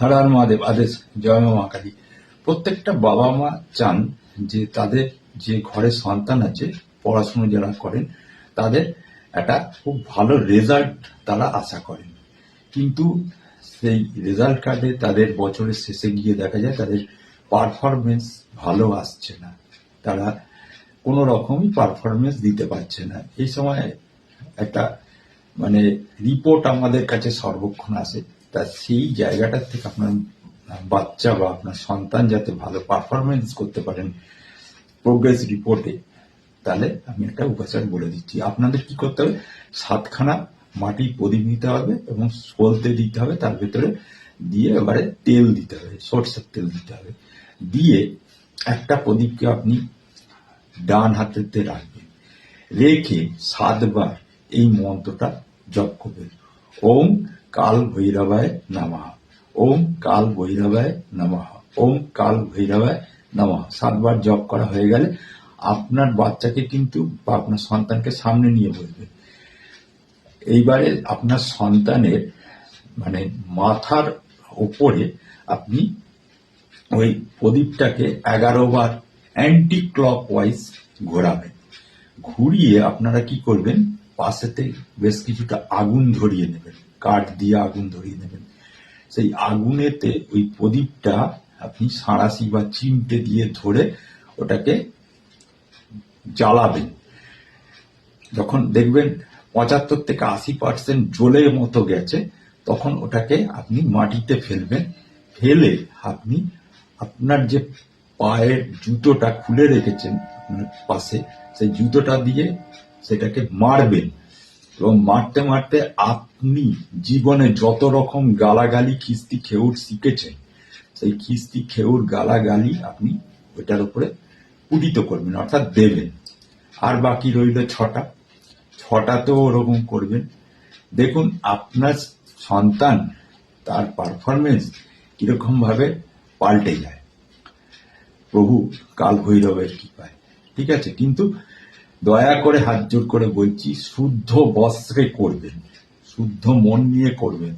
হর মহাদেব আদেশ জয় মা কালী। প্রত্যেকটা বাবা মা চান যে তাদের যে ঘরে সন্তান আছে, পড়াশুনো যারা করেন, তাদের একটা খুব ভালো রেজাল্ট তারা আশা করেন। কিন্তু সেই রেজাল্ট কার্ডে তাদের বছরের শেষে গিয়ে দেখা যায় তাদের পারফরমেন্স ভালো আসছে না। তারা কোনো রকমই পারফরমেন্স দিতে পারছে না। এই সময় একটা মানে রিপোর্ট আমাদের কাছে সর্বক্ষণ আসে। তা সেই জায়গাটার থেকে আপনার বাচ্চা বা আপনার সন্তান যাতে ভালো পারফরমেন্স করতে পারেন প্রোগ্রেস রিপোর্টে তাহলে আমি একটা উপাচার বলে দিচ্ছি। আপনাদের কি করতে হবে? সাতখানা মাটি প্রদীপ নিতে হবে এবং সলতে দিতে হবে, তার ভেতরে দিয়ে এবারে তেল দিতে হবে, সর্ষের তেল দিতে হবে। দিয়ে একটা প্রদীপকে আপনি ডান হাতেতে রাখবেন। রেখে সাতবার এই মন্ত্রটা জপ করবেন। ওম কাল ভৈরবায় নামাহ ওম কাল ভৈরবায় নামাহ ওম কাল ভৈরবায় নামাহ সাতবার জপ করা হয়ে গেলে আপনার বাচ্চাকে কিন্তু বা আপনার সন্তানকে সামনে নিয়ে বসবেন এইবারে আপনার সন্তানের মানে মাথার ওপরে আপনি ওই প্রদীপটাকে এগারো বার অ্যান্টি ক্লক ওয়াইজ ঘোরাবেন। ঘুরিয়ে আপনারা কি করবেন? পাশেতে বেশ কিছুটা আগুন ধরিয়ে নেবেন, কাঠ দিয়ে আগুন ধরিয়ে নেবেন। সেই আগুনেতে ওই প্রদীপটা আপনি সাঁড়াশি বা চিমটে দিয়ে ধরে ওটাকে জ্বালাবেন। যখন দেখবেন পঁচাত্তর থেকে আশি পার্সেন্ট জ্বলের মতো গেছে, তখন ওটাকে আপনি মাটিতে ফেলবেন। ফেলে আপনি আপনার যে পায়ের জুতোটা খুলে রেখেছেন পাশে, সেই জুতোটা দিয়ে সেটাকে মারবেন। এবং মারতে মারতে আপনি জীবনে যত রকম গালাগালি, খিস্তি, খেউর শিখেছেন, সেই খিস্তি, খেউর গালাগালি আপনি ওইটার উপরে পুটিত করবেন, অর্থাৎ দেবেন। আর বাকি রইল ছটা। ছটা তো ওরকম করবেন। দেখুন, আপনার সন্তান তার পারফরমেন্স কীরকম ভাবে পাল্টে যায়। প্রভু কাল ভৈরবের কৃপায়, ঠিক আছে? কিন্তু দয়া করে হাত জোর করে বলছি, শুদ্ধ বস্ত্রে করবেন, শুদ্ধ মন নিয়ে করবেন,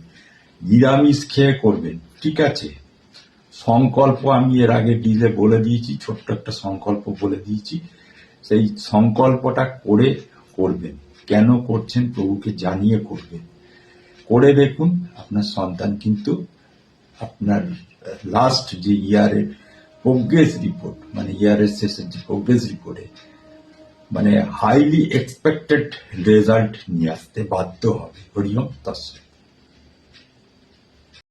নিরামিষ খেয়ে করবেন, ঠিক আছে? সংকল্প আমি এর আগে ডিলে বলে দিয়েছি, ছোট্ট একটা সংকল্প বলে দিয়েছি, সেই সংকল্পটা করে করবেন। কেন করছেন প্রভুকে জানিয়ে করবেন। করে দেখুন, আপনার সন্তান কিন্তু আপনার লাস্ট যে ইয়ারের প্রোগ্রেস রিপোর্ট মানে ইয়ারের শেষের যে প্রোগ্রেস রিপোর্টে মানে হাইলি এক্সপেক্টেড রেজাল্ট নিয়ে আসতে বাধ্য হবে। হরিওম তৎসৎ